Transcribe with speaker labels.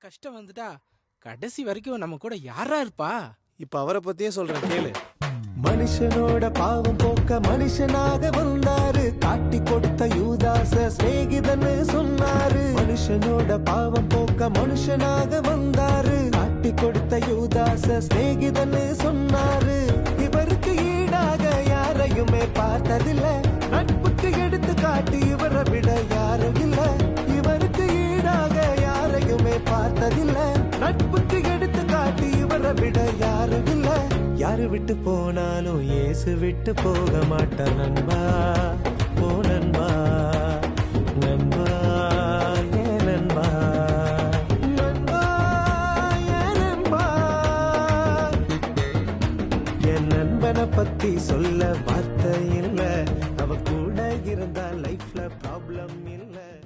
Speaker 1: கஷ்டம் வந்துட்டா கடைசி வரைக்கும் நம்ம கூட யாரா இருப்பா?
Speaker 2: இப்ப அவரை பத்தியே சொல்றேன் கேளு.
Speaker 3: மனுஷனோட பாவம் போக்க மனுஷனாக வந்தாரு. காட்டி கொடுத்த யூதாச சிநேகிதன்னு சொன்னாரு. மனுஷனோட பாவம் போக்க மனுஷனாக வந்தாரு. காட்டி கொடுத்த யூதாச சிநேகிதன்னு சொன்னாரு. இவருக்கு ஈடாக யாரையுமே பார்த்ததில்ல. யாரையுமே நட்புக்கு எடுத்து காட்டி இவரை விட யாரும் இல்ல. யாரு விட்டு போனாலும் ஏசு விட்டு போக மாட்டான் நண்பா. போ நண்பா. நண்பா. ஏ நண்பா. நண்பா. ஏ நண்பா. என் நண்பனை பத்தி சொல்ல வார்த்தை இல்ல. அவ கூட இருந்தா லைஃப்ல ப்ராப்ளம் இல்லை.